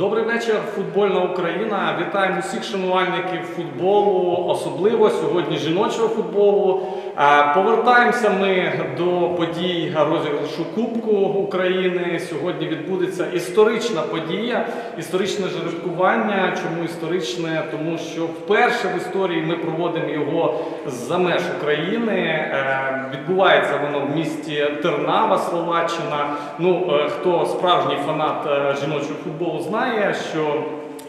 Добрий вечір, футбольна Україна. Вітаємо усіх шанувальників футболу, особливо сьогодні жіночого футболу. Е, Повертаємося ми до подій розіграшу Кубку України. Сьогодні відбудеться історична подія, історичне жеребкування. Чому історичне? Тому що вперше в історії ми проводимо його за меж України. Е, Відбувається воно в місті Тернава, Словаччина. Ну, е, хто справжній фанат жіночого футболу, знає, що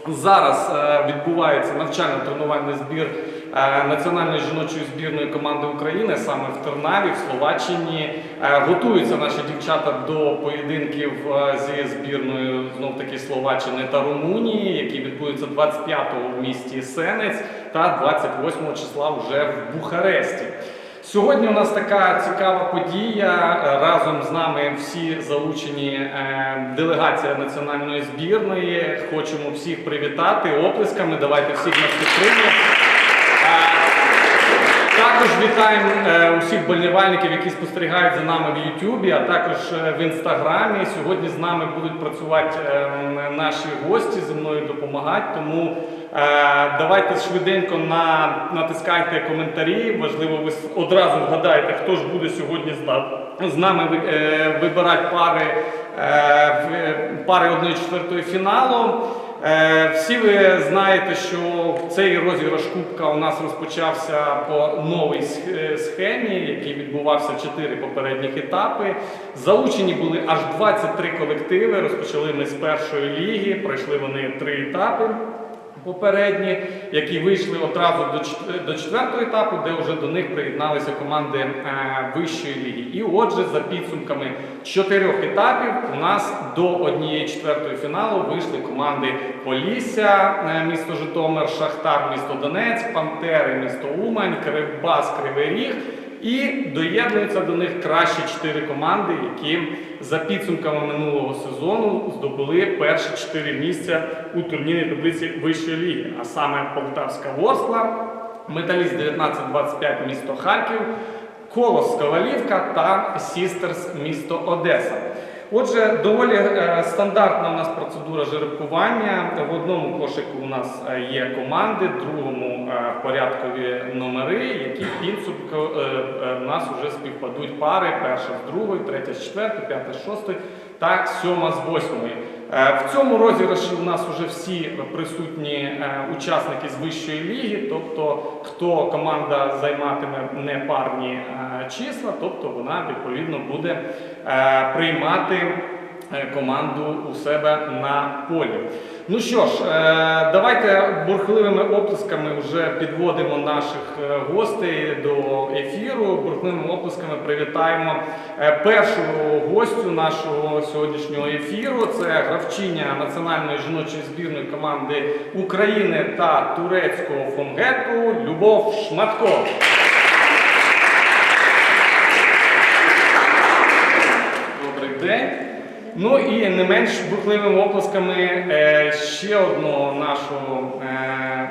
зараз е, відбувається навчально-тренувальний збір е, національної жіночої збірної команди України саме в Тернаві, в Словаччині. Е, Готуються наші дівчата до поєдинків зі збірною знов таки Словаччини та Румунії, які відбудуться 25-го в місті Сенець та 28 числа вже в Бухаресті. Сьогодні у нас така цікава подія. Е, Разом з нами всі залучені е, делегація національної збірної. Хочемо всіх привітати оплесками. Давайте всіх нас підтримуємо. Е, Також вітаємо усіх болівальників, які спостерігають за нами в Ютубі, а також в інстаграмі. Сьогодні з нами будуть працювати е, наші гості зі мною допомагати. Тому давайте швиденько на, натискайте коментарі. Можливо, ви одразу вгадаєте, хто ж буде сьогодні з, нами е, вибирати пари, е, пари 1-4 фіналу. Е, Всі ви знаєте, що цей розіграш Кубка у нас розпочався по новій е, схемі, який відбувався чотири попередніх етапи. Залучені були аж 23 колективи. Розпочали ми з першої ліги, пройшли вони три етапи. Попередні, які вийшли одразу до четвертого етапу, де вже до них приєдналися команди е, вищої ліги. І отже, за підсумками чотирьох етапів, у нас до однієї четвертої фіналу вийшли команди Полісся, е, місто Житомир, Шахтар, місто Донецьк, Пантери, місто Умань, Кривбас, Кривий Ріг. І доєднуються до них кращі чотири команди, які за підсумками минулого сезону здобули перші чотири місця у турнірній таблиці вищої ліги, а саме Полтавська Ворскла, Металіст 1925 місто Харків, Колос Ковалівка та Сістерс місто Одеса. Отже, доволі е, стандартна у нас процедура жеребкування. В одному кошику у нас е, є команди, в другому е, порядкові номери, які в підсумку е, нас вже співпадуть пари: перша з другої, третя з четвертої, п'ята з шостої та сьома з восьмої. Е, В цьому розіграші у нас вже всі присутні е, учасники з вищої ліги, тобто хто команда займатиме непарні е, числа, тобто вона відповідно буде приймати команду у себе на полі. Ну що ж, е, давайте бурхливими оплесками вже підводимо наших е, гостей до ефіру. Бурхливими оплесками привітаємо е, першу гостю нашого сьогоднішнього ефіру. Це гравчиня національної жіночої збірної команди України та турецького фонгету Любов Шматко. Добрий день. Ну і не менш бурхливими оплесками е, ще одного нашого е,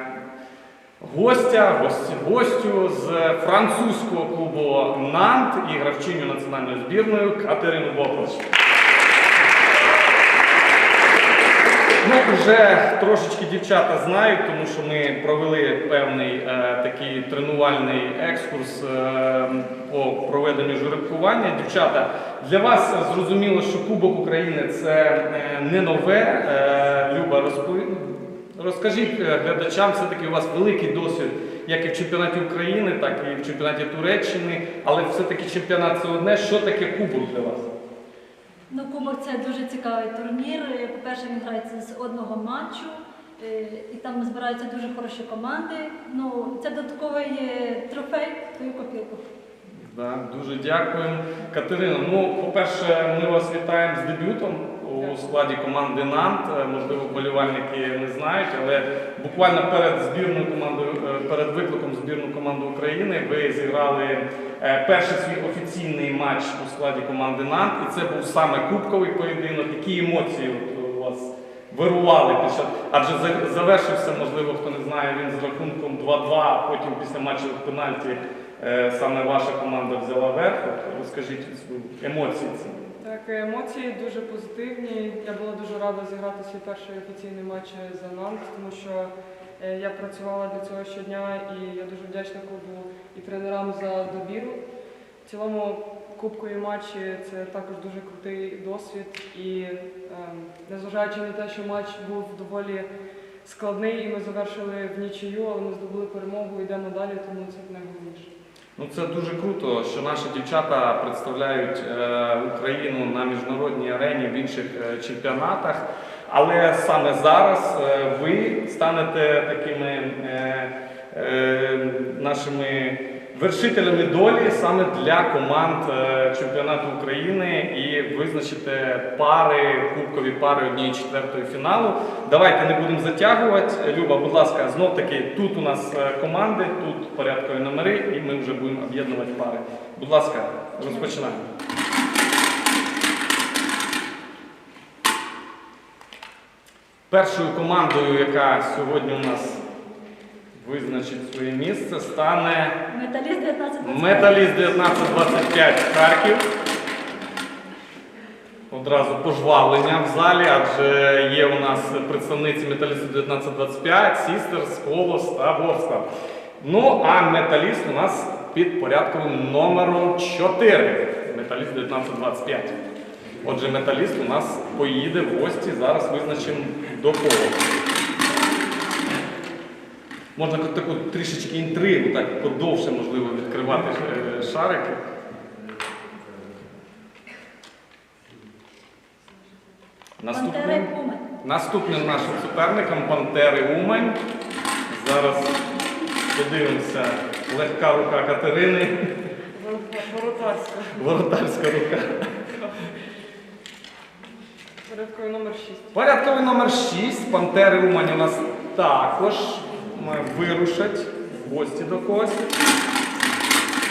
гостя, гості, гостю з французького клубу Нант і гравчиню національної збірної Катерину Боклач. Ну, вже трошечки дівчата знають, тому що ми провели певний е, такий тренувальний екскурс е, по проведенню жеребкування. Дівчата, для вас зрозуміло, що Кубок України це е, не нове. Е, Люба, розпові... розкажіть е, глядачам, все-таки у вас великий досвід як і в чемпіонаті України, так і в чемпіонаті Туреччини, але все-таки чемпіонат це одне. Що таке Кубок для вас? Ну, Кубок це дуже цікавий турнір. Е, По-перше, він грається з одного матчу, е, і там збираються дуже хороші команди. Ну, це додатковий е, трофей в твою копілку. Да, дуже дякуємо. Катерина, ну, по-перше, ми вас вітаємо з дебютом у складі команди Нант. Е, Можливо, вболівальники не знають, але буквально перед збірною командою, е, перед викликом в збірну команду України ви зіграли е, перший свій офіційний матч у складі команди Нант. І це був саме кубковий поєдинок. Які емоції у вас вирували час? Адже завершився, можливо, хто не знає, він з рахунком 2-2, а потім після матчевих пенальті Е, саме ваша команда взяла верх. Розкажіть свої емоції. Так, емоції дуже позитивні. Я була дуже рада зіграти свій перший офіційний матч за Нант, тому що е, я працювала для цього щодня і я дуже вдячна клубу і тренерам за довіру. В цілому кубкові матчі це також дуже крутий досвід. І ем, незважаючи на те, що матч був доволі складний і ми завершили в нічию, але ми здобули перемогу, йдемо далі, тому це найголовніше. Ну це дуже круто, що наші дівчата представляють е, Україну на міжнародній арені в інших е, чемпіонатах. Але саме зараз е, ви станете такими нашими вершителями долі саме для команд е, чемпіонату України і визначите пари, кубкові пари однієї четвертої фіналу. Давайте не будемо затягувати. Люба, будь ласка, знов таки тут у нас е, команди, тут порядкові номери, і ми вже будемо об'єднувати пари. Будь ласка, розпочинаємо. Першою командою, яка сьогодні у нас визначить своє місце, стане Металіст 19 Металіст 1925 Харків. Одразу пожвавлення в залі, адже є у нас представниці металісту 1925, Сістерс, Колос та Ворскла. Ну, а металіст у нас під порядковим номером 4. Металіст 1925. Отже, металіст у нас поїде в гості. Зараз визначимо до кого. Можна таку трішечки інтригу, так подовше можливо відкривати е, шарики. Наступним, наступним нашим суперником Пантери Умань. Зараз подивимося легка рука Катерини, Воротарська. воротарська рука. Порядковий номер 6. Порядковий номер 6. Пантери Умань у нас також вирушать в гості до когось.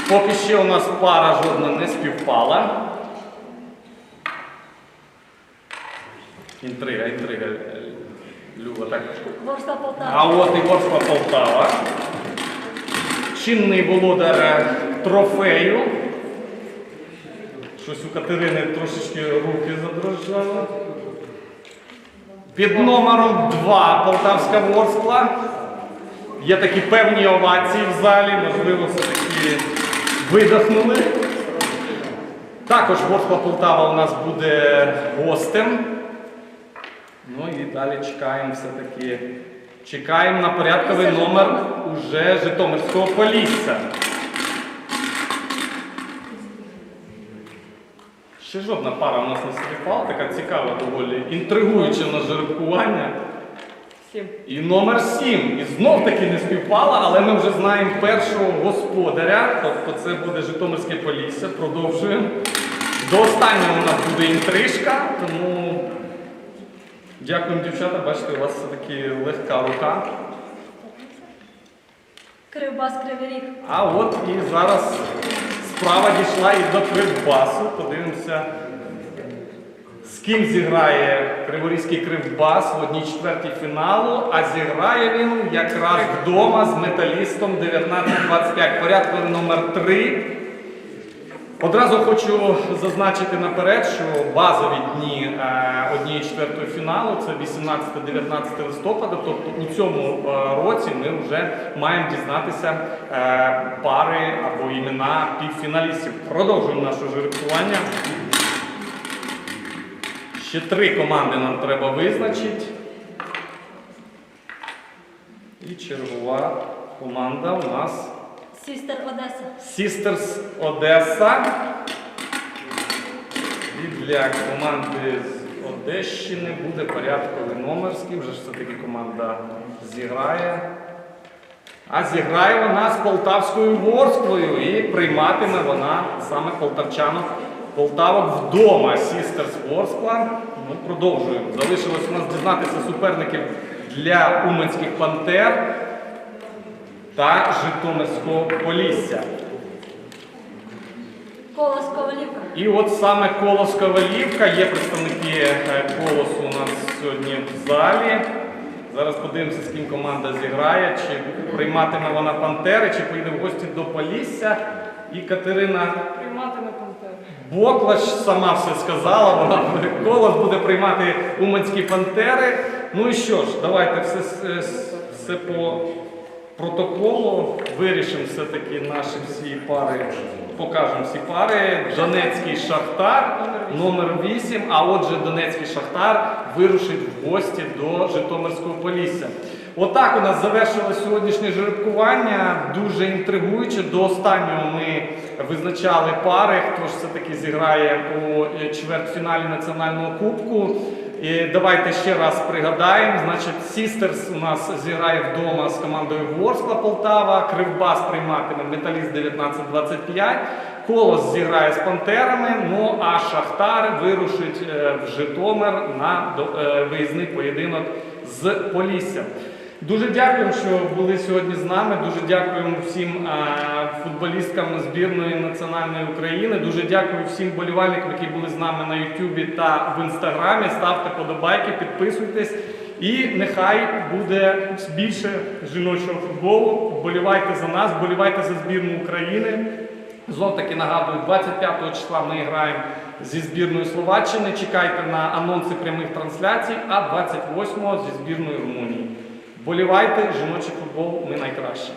Поки ще у нас пара жодна не співпала. Інтрига, інтрига. е, Люба, так. Ворскла Полтава. А от і Ворскла Полтава. Чинний володар е, трофею. Щось у Катерини трошечки руки задрожали. Під номером 2 Полтавська Ворскла. Є такі певні овації в залі, можливо, все-таки видихнули. Також Ворскла Полтава у нас буде гостем. Ну і далі чекаємо все-таки. Чекаємо на порядковий номер уже Житомирського Полісся. Ще жодна пара у нас не співпала, така цікава доволі, інтригуюча на жеребкування. 7. І номер 7. І знов таки не співпала, але ми вже знаємо першого господаря, тобто це буде Житомирське Полісся. Продовжуємо. До останнього у нас буде інтрижка, тому дякуємо, дівчата. Бачите, у вас все-таки легка рука. Кривбас Кривий Ріг. А от і зараз справа дійшла і до Кривбасу. Подивимося, з ким зіграє Криворізький Кривбас в одній четвертій фіналу, а зіграє він якраз вдома з металістом 1925. Порядковий номер 3. Одразу хочу зазначити наперед, що базові дні е, однієї четвертої фіналу це 18-19 листопада. Тобто у цьому е, році ми вже маємо дізнатися е, пари або імена півфіналістів. Продовжуємо наше жеребкування. Ще три команди нам треба визначити. І чергова команда у нас. Сістер Одеса. Sisters Одеса. І для команди з Одещини буде порядковий номер, з ким же ж все-таки команда зіграє. А зіграє вона з Полтавською Ворсклою і прийматиме вона саме полтавчанок Полтавок вдома. Sisters Ворскла. Ну, продовжуємо. Залишилось у нас дізнатися суперників для Уманських Пантер та Житомирського Полісся. Колос Ковалівка. І от саме Колос Ковалівка, є представники е, колосу у нас сьогодні в залі. Зараз подивимося, з ким команда зіграє, чи прийматиме вона Пантери, чи поїде в гості до Полісся. І Катерина Приймати на Боклач сама все сказала, вона колос буде приймати Уманські пантери. Ну і що ж, давайте все, все, все по протоколу вирішимо все-таки наші всі пари, покажемо всі пари. Донецький Шахтар номер 8, а отже Донецький Шахтар вирушить в гості до Житомирського Полісся. Отак у нас завершилось сьогоднішнє жеребкування. Дуже інтригуюче. До останнього ми визначали пари, хто ж все-таки зіграє у е, чвертьфіналі національного кубку. І давайте ще раз пригадаємо. Значить, Сістерс у нас зіграє вдома з командою Ворскла Полтава, Кривбас прийматиме Металіст 19-25, Колос зіграє з Пантерами. Ну а Шахтар вирушить е, в Житомир на е, виїзний поєдинок з Поліссям. Дуже дякуємо, що були сьогодні з нами. Дуже дякуємо всім футболісткам збірної національної України. Дуже дякую всім болівальникам, які були з нами на Ютубі та в інстаграмі. Ставте подобайки, підписуйтесь. І нехай буде більше жіночого футболу. Вболівайте за нас, вболівайте за збірну України. Знов таки нагадую, 25 числа ми граємо зі збірною Словаччини. Чекайте на анонси прямих трансляцій, а 28-го зі збірною Румунії. Болівайте, жіночий футбол, ми найкраще.